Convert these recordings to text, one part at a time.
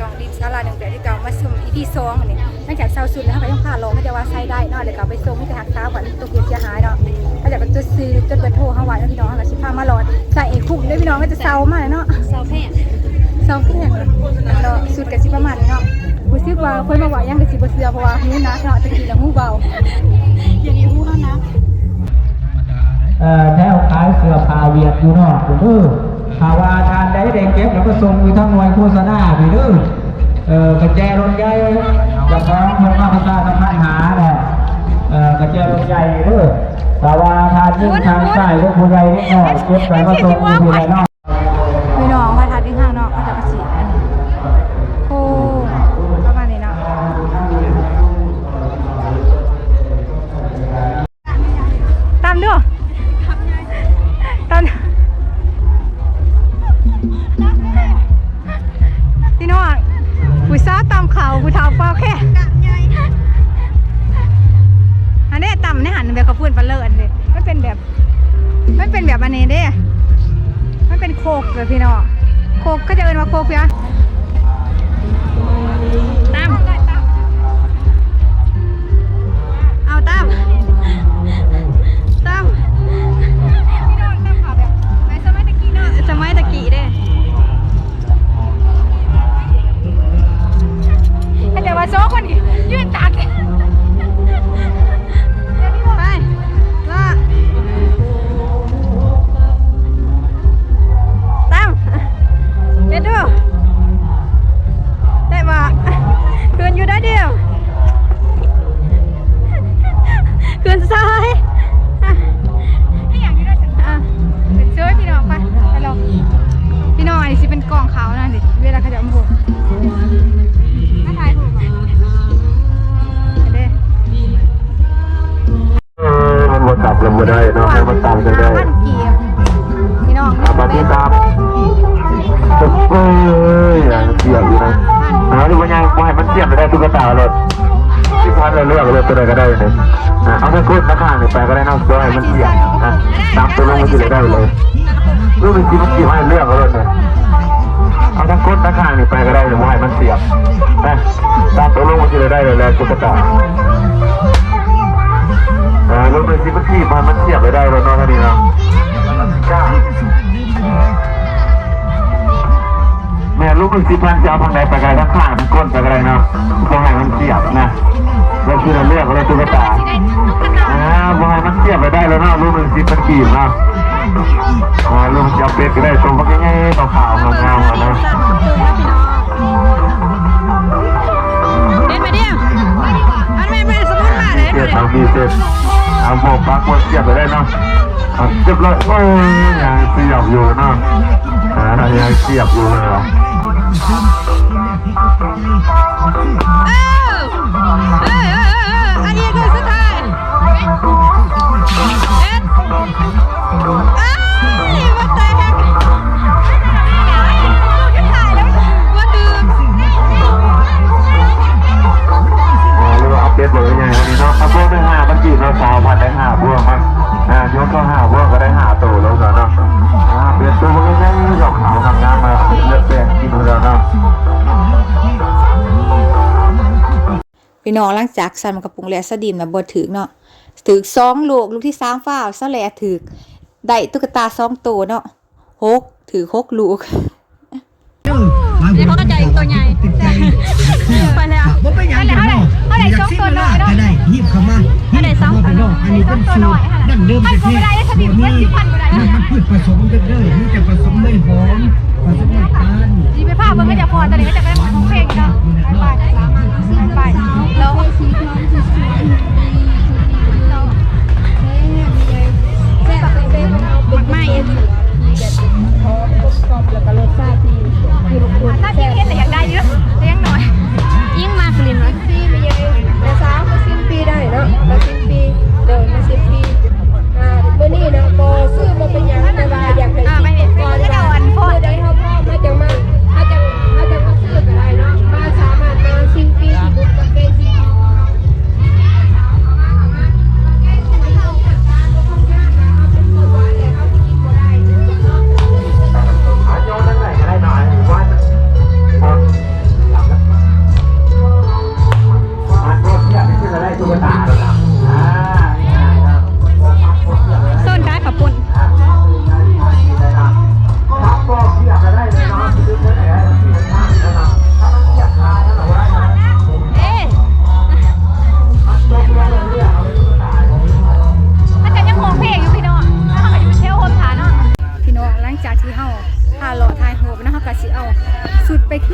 ช่องดินสาราหนึ่งแปดที่เก่ามาชมอีพีสองนี่หลังจากเศร้าสุดแล้วเขาก็ยังพาลงเขาจะว่าใช้ได้เนาะเดี๋ยก็เอาไปส่งไม่จะหักษาขวัญตัวเกียรเสียหายเนาะเขาจะก็จะซื้อจดเบอร์โทรเขาไว้แล้วพี่น้องเขาก็สิพามาหลอดใส่เอกคุ้มด้วยพี่น้องก็จะเศร้ามากเนาะเสาแพทย์เศร้าเพียงเนาะสุดกับสิประมาณนี้เนาะรู้สึกว่าคนมาว่ายังกับสิบเสือเพราะว่าหูนักเนาะตะกี้แล้วหูเบาอย่างนี้พูดแล้วนะเอ่อแถวขายเสื้อผ้าเวียดอยู่เนอกคุณเด้อภาวาทานได้เด็กเก็บแล้วก็ส่งอยู่ทั้งหน่วยโฆษณาพี่เด้อ เอ่อกระเจรถใหญ่จะฟ้องคนมาประชาสัมพันธ์หาเนี่ยเอ่อกระเจรถใหญ่เออแต่ว่าทานยิ่งทางใต้ก็ผู้ใหญ่นิดหน่อยเก็บไปก็ส่งอยู่ที่ไหนเนอก แบบกระพุ้นปลาเลิศเลยมันเป็นแบบมันเป็นแบบอันนี้เด้มันเป็นโคกเลยพี่น้องโคกก็จะเอินว่าโคกเพีย ตัวใดก็ได้เลยอะเอาไปกดราคางไปก็ได้นะตัวให้มันเสียบนะตามตัวลงมันสิเลยได้เลยรูปเป็นที่มันกี่ให้เลือกเลยเนี่ยเอาทั้งกดราคางนี่ไปก็ได้หรือว่าให้มันเสียบนะตามตัวลงมันสิเลยได้เลยแล้วตุ๊กตาเออรถเป็นซิปที่มันมันเสียบไปได้แล้วเนาะท่านี้นะแม่ ลูกเป็นสิพันจะเอาทางใดไปไกลทั้งข้างทั้งก้นไปไกลเนาะบ่ให้มันเสียบนะเราคือเราเลือกเราตุ๊กตาอ่าบ่ให้มันเสียบไปได้แล้วเนาะลูกเป็นสิพันกีบเนาะอ่าลูกจะเอาเป็ดก็ได้ตรงพักง่ายๆขาวๆงามๆอะนะเด็ดไปเดียวอันไม่ไม่สมมติมาเลยเสียบทางมีเสร็จเอาโบปักบนเสียบไปได้เนาะเอาเรียบร้อยโอ้ยยังเสียบอยู่เนาะอ่ายังเสียบอยู่เลยเหรอเออเออเออเอออันนี้คือสุดท้ายเอ็ด พี่น้องหลังจากใส่มันกระปุงแล้วสดิมนะบ่ถึกเนาะถึกสองลูกลูกที่สามฟ้าวซะแลถึกได้ตุ๊กตาสองตัวเนาะหกถือหกลูกเดี๋ยวเขาก็จะอีกตัวใหญ่ไปแล้วบ่เป็นหยังเท่าไหร่เท่าไหร่อยากสองซิตัวมน้อยเนาะก็ได้หยิบเข้ามาเท่าไหร่สองตัวน้อยอันนี้เป็นสูตรดั้งเดิมพันกว่าไม่ได้ได้สดิมเว้ยสิพันกว่าได้มันมันพืชผสมกันเลยมันจะผสมเลยหอมผสมน้ำตาลจีไปภาพมันก็จะพอตอนนี้ก็จะเป็นของเพลงเนาะไปไป ไปแล้ว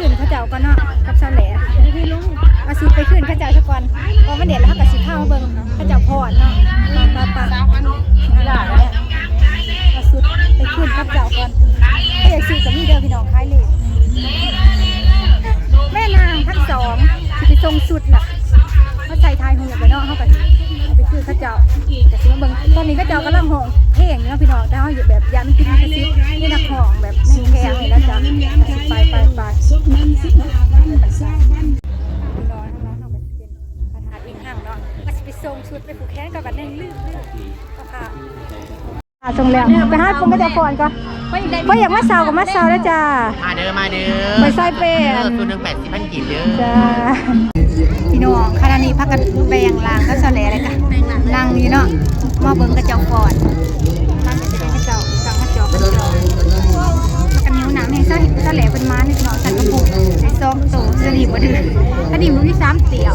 ขึ้นเขาเจ้าก็เนาะกับเสาแหล่พี่ลุงเอาสุดไปขึ้นเขาเจ้าซะก่อนพอมันเด็ดแล้วเขาก็สิเข้าเบิ่งเขาเจ้าพอดเนาะปาปาปาได้แล้วเอาสุดไปขึ้นเขาเจ้าก่อนก็อยากซื้อกับมีเด้อพี่น้องขายเลยแม่นางทั้งสองสิไปทรงสุดล่ะเขาใส่ทายหูไปเนาะเขาก็สิเอาไปซื้อเขาเจ้า แต่สิมาเบิ่งตอนนี้เขาเจ้ากำลังห้องเพลงเนาะพี่น้องแต่เขาอยู่แบบยันกินกระซิบนี่นักห้องแบบในแกงนี่แล้วจ้ะไปไปไปส่งชุดไปผูกแขนกับกันแน่งลืมลืมก็ค่ะอ่าส่งแล้วไปหาผมก็จะก่อนก็เพราะอยากมาเซากับมาเซาแล้วจ้ามาเด้อมาเด้อไปซอยเปรเออตัวหนึ่งแปดสิบพันกีบเด้อจ้าพี่น้องคณะนี้พักกันแบ่งลางก็เสาแหล่เลยกันลาง นั่งอยู่เนาะมาเบิ้งกระจกก่อนลางก็จะเป็นกระจกกลางกระจกกระจกกกันนิ้วหนังให้เสาเสาแหล่เป็นม้าในน้องสันกระปุกในซองโตสลีบมาดื้อถ้าดิ่มลูกที่สามเตี่ยว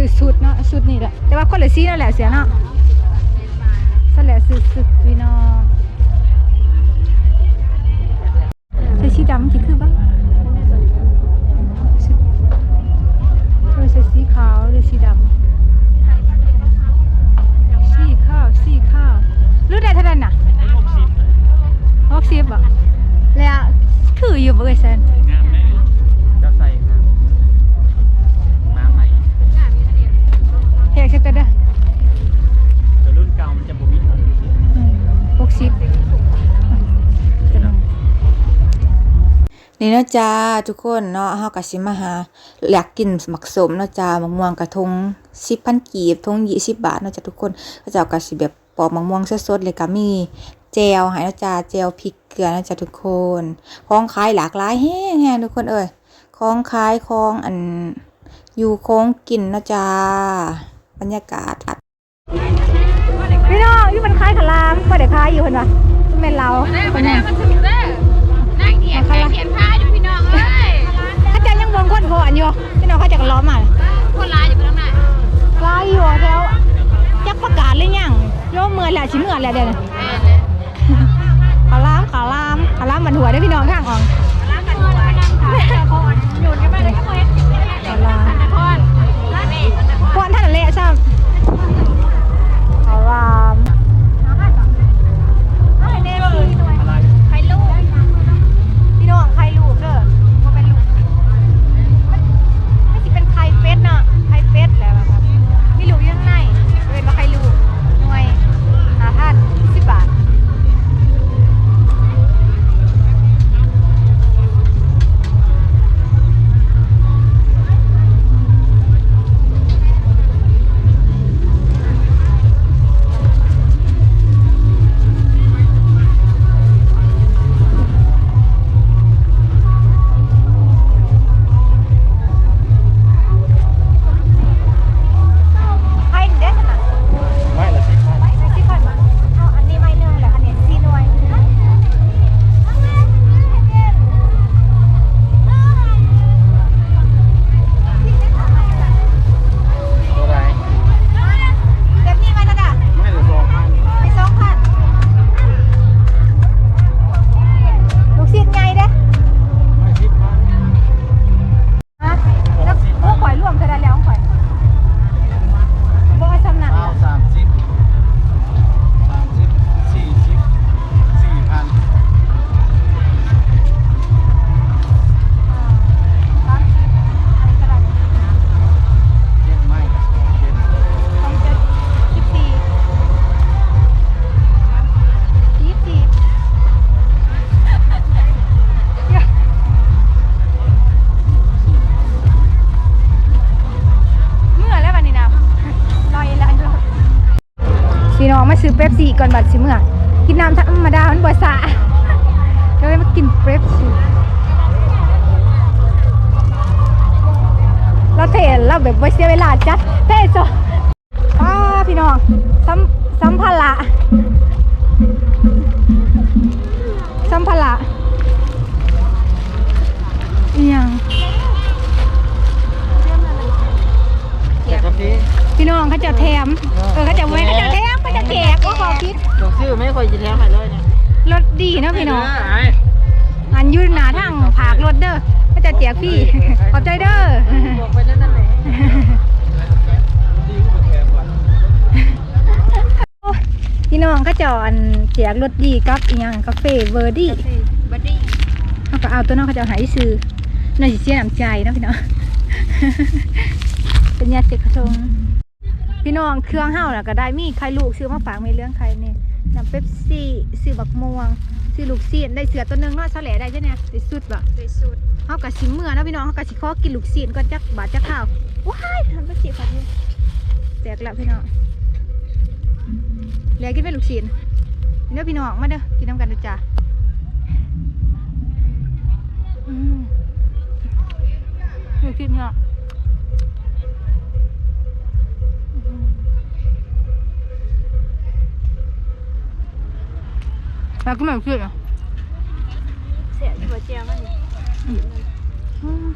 ซื้อสุดเนาะสุดนี่แหละแต่ว่าคนเหลือซีนั่นแหละเสียเนาะสเหลือซื้อสุดพี่น้องใส่สีดำกี่คือบ้างเออใส่สีขาวหรือสีดำสีขาวสีขาวรู้ได้เท่าไหร่น่ะหกสิบหกสิบอะแล้วคืออยู่บ่เอ่ยเซน เฮ็ดเสร็จเด้อแต่รุ่นเก่ามันจะบ่มีทงอยู่ที่หกสิบนี่เนาะจ้าทุกคนเนาะเฮาก็สิมาหาอยากกินหมักสมเนาะจ้ามะม่วงกระทง10,000กีบทง20บาทเนาะจ้าทุกคนก็เจ้าก็สิแบบปอกมะม่วงสดๆเลยก็มีแจวให้เนาะจ้าแจวพริกเกลือเนาะจ้าทุกคนของขายหลากหลายแฮงๆทุกคนเอ้ยของขายของอันอยู่ของกินเนาะจ้า บรรยากาศพี่น้องอยู่มันคล้ายขลามบ่ได้คล้ายอยู่เพิ่นว่ามันแม่นเราเพิ่นน่ะมันถึงเด้อนั่งเขียนแค่เขียนผ้าอยู่พี่น้องเอ้ยเขาเจะยังวงคนพอนอยู่พี่น้องเขาจะก็ล้อมมาคนร้ายอยู่ตรงไหนลายอยู่แถวจักประกาศหรือยังโยมเมื่อแหละสิเมื่อแหละเดี๋ยวนี้ ซื้อเป๊ปซี่ก่อนบัดสิเมื่อกินน้ำธรรมดามันบ่สะก็เลยมากินเป๊ปซี่เราเทเราแบบบ่เสียเวลาจัดเทโซป้าพี่น้องสัมสัมภาระสัมภาระอีหยังเจ็ดกาแฟพี่น้องเขาจะแถมเออเขาจะเว้นเขาจะแถม เขาจะคิดบอกซื้อไม่ค่อยจะแถมให้เลยเนี่ยรถดีเนาะพี่น้องอันอยืนหนาทางผากรถเด้อก็จะเจียกพี่ขอบใจเด้อบอกไปนั่นนั่นแหละพี่น้องก็จอนเจียกรถดีกับอีหยังกาแฟเวอร์ดี้บัดดี้เขาก็เอาตัวน้องเขาจะเอาใหายซื้อน่าสิเสียน้ำใจเนาะพี่น้องเป็นยาเสกกระทง พี่น้องเครื่องเฮาน่ะก็ได้มีใครลูกซื้อมาฝากมีเรื่องใครเนี่ยน้ำเป๊ปซี่ซื้อบักม่วงซื้อลูกซีนได้เสือตัวหนึงเนาะเฉลได้ใช่ไหมได้สุดบ่ได้สูตรเฮากับสิเมื่อเนาะพี่น้องเฮากับสิขอกินลูกซีนก่อนจักบาทจักข้าวว้ายทำไปสิขอโทษแตกแล้วพี่น้องเหลือกินเป็นลูกซีนเด้อพี่น้องมาเด้อกินน้ำกันเด้อจ้าอืมลูกซีนพี่น้อง แล้วก็ไม่ลูกซีนเหรอเสียอยู่บ่เจียมันนี่อืม